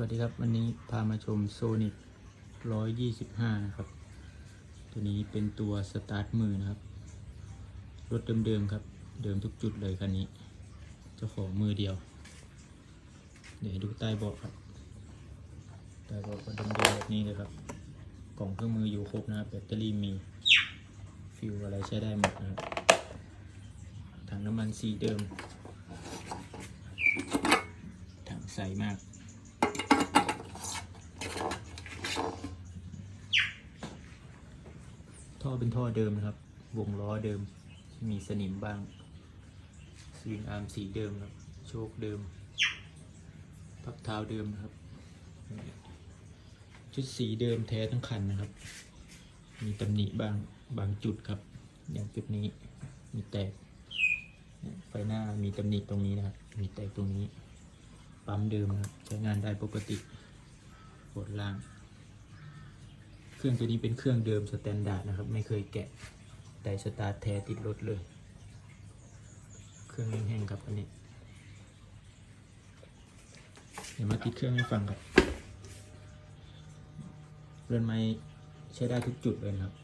วัสดีครับ วันนี้พามาชมโซนิ c 125 นะครับ ตัวนี้เป็นตัวสตาร์ทมือนะครับ รถเดิมๆครับ เดิมทุกจุดเลยคันนี้ เจ้าของมือเดียว เดี๋ยวดูใต้เบาะครับ ใต้เบาะก็เดิมๆแบบนี้เลยครับ กล่องเครื่องมืออยู่ครบนะครับแบตเตอรี่มี ฟิวอะไรใช้ได้หมดนะครับ ถังน้ำมันสีเดิม ถังใสมาก ท่อเป็นท่อเดิมนะครับ วงล้อเดิม มีสนิมบ้างสวิงอาร์มสีเดิมครับ โชคเดิม พับเท้าเดิมนะครับ ชุดสีเดิมแท้ทั้งคันนะครับ มีตำหนิบางบางจุดครับ อย่างจุดนี้มีแตก ไฟหน้ามีตำหนิตรงนี้นะครับ มีแตกตรงนี้ ปั๊มเดิมครับ ใช้งานได้ปกติกดล่าง เครื่องตัวนี้เป็นเครื่องเดิมสแตนดาร์ดนะครับ ไม่เคยแกะแต่สตาร์ทแท้ติดรถเลย เครื่องแห้งๆครับอันนี้ เดี๋ยวมาติดเครื่องให้ฟังครับเรือนไม้ใช้ได้ทุกจุดเลยนะครับ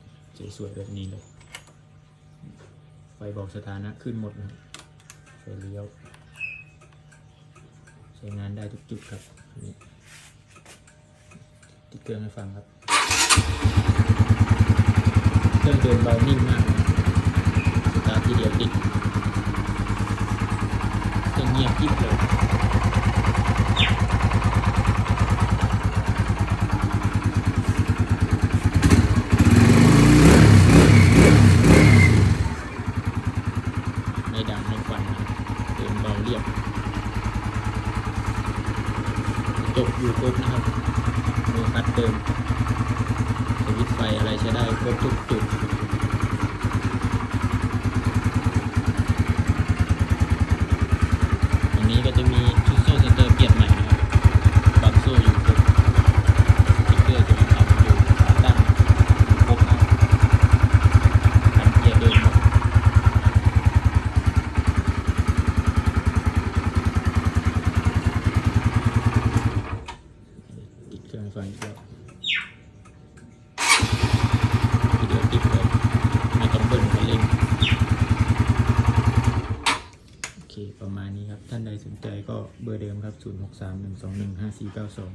สวยๆแบบนี้เลยไฟบอกสถานะขึ้นหมดนะไฟเลี้ยว ใช้งานได้ทุกจุดครับอันนี้ติดเครื่องให้ฟังครับ เครื่องเดินเบานิ่มมากนะสตาร์ททีเดียวติดเครื่องเงียบกริบเลยไม่ดังไม่ควันเดินเบาเรียบจบอยู่ครบนะครับมือคัดเดิม ไฟอะไรใช้ได้ครบทุกจุด ตรงนี้ก็จะมีชุดโซ่สเตอร์เปลี่ยนใหม่นะครับบางโซ่อยู่ครบสติ๊กเกอร์จะมีทำอยู่ขาตั้งครบนะครับคันเกียร์เดิมหมด ติดเครื่องไฟอีกแล้วทีเดียวติดเลยไม่ต้องเบิ้ลคันเร่งโอเค ประมาณนี้ครับ ท่านใดสนใจก็เบอร์เดิมครับ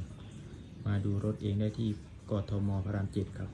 0631215492 มาดูรถเองได้ที่กทมพระรามเจ็ดครับ